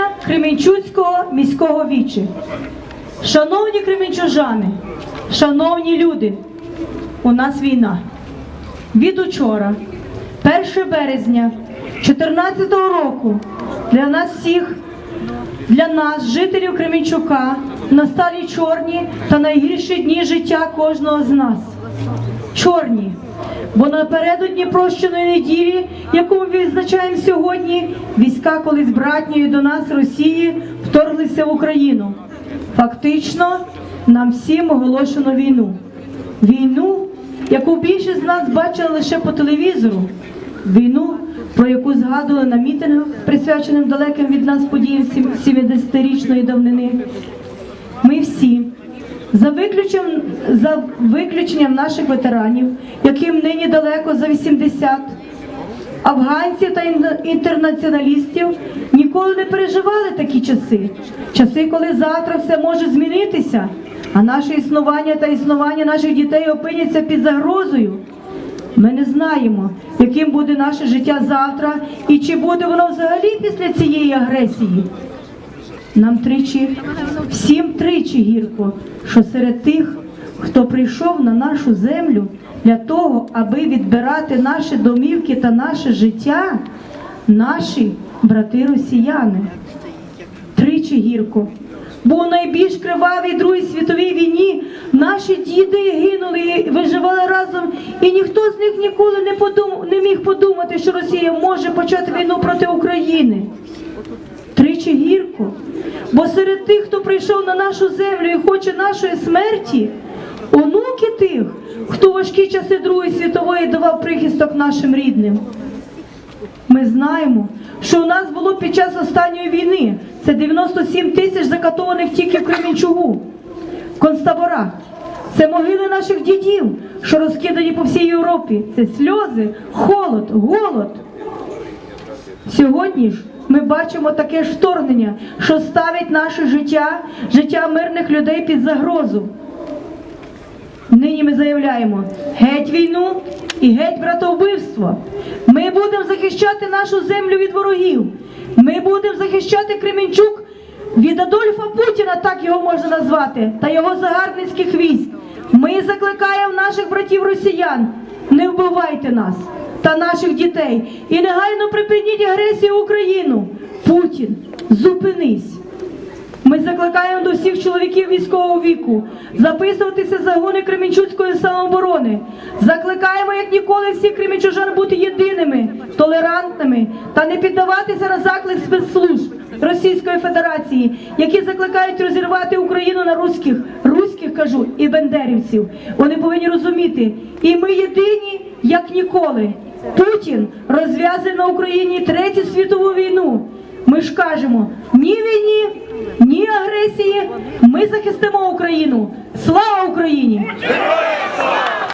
засідання Кременчуцького міського вічі. Шановні кременчужани, шановні люди, у нас війна. Від учора, 1 березня 2014 року, для нас всіх, для нас, жителів Кременчука, настали чорні та найгірші дні життя кожного з нас. Чорні, бо напередодні прощеної неділі, яку ми відзначаємо сьогодні, війська колись братньої до нас Росії вторглися в Україну. Фактично, нам всім оголошено війну. Війну, яку більшість з нас бачила лише по телевізору. Війну, про яку згадували на мітингах, присвяченим далеким від нас подіям 70-річної давнини. Ми всі, за виключенням, за виключенням наших ветеранів, яким нині далеко за 80, афганців та інтернаціоналістів, ніколи не переживали такі часи. Часи, коли завтра все може змінитися, а наше існування та існування наших дітей опиняться під загрозою. Ми не знаємо, яким буде наше життя завтра і чи буде воно взагалі після цієї агресії. Нам тричі, всім тричі гірко, що серед тих, хто прийшов на нашу землю для того, аби відбирати наші домівки та наше життя, наші брати росіяни. Тричі гірко. Бо у найбільш кривавій Другій світовій війні наші діди гинули і виживали разом, і ніхто з них ніколи не подум... не міг подумати, що Росія може почати війну проти України тричі гірко. Бо серед тих, хто прийшов на нашу землю і хоче нашої смерті, онуки тих, хто важкі часи Другої світової давав прихисток нашим рідним. Ми знаємо, що у нас було під час останньої війни це 97 тисяч закатованих тільки в Кременчугу, в. Це могили наших дідів, що розкидані по всій Європі. Це сльози, холод, голод. Сьогодні ж ми бачимо таке ж вторгнення, що ставить наше життя, життя мирних людей під загрозу. Нині ми заявляємо геть війну і геть братовбивство. Ми будемо захищати нашу землю від ворогів. Ми будемо захищати Кременчук від Адольфа Путіна, так його можна назвати, та його загарбницьких військ. Ми закликаємо наших братів росіян. Не вбивайте нас та наших дітей і негайно припиніть агресію в Україну. Путін, зупинись. Ми закликаємо до всіх чоловіків військового віку записуватися в загони Кременчуцької самооборони. Закликаємо, як ніколи, всіх кременчужан бути єдиними, толерантними та не піддаватися на заклик спецслужб Російської Федерації, які закликають розірвати Україну на руських, руських кажу, і бендерівців. Вони повинні розуміти, і ми єдині, як ніколи. Путін розв'язує на Україні третю світову війну. Ми ж кажемо ні війні, ні агресії. Ми захистимо Україну. Слава Україні!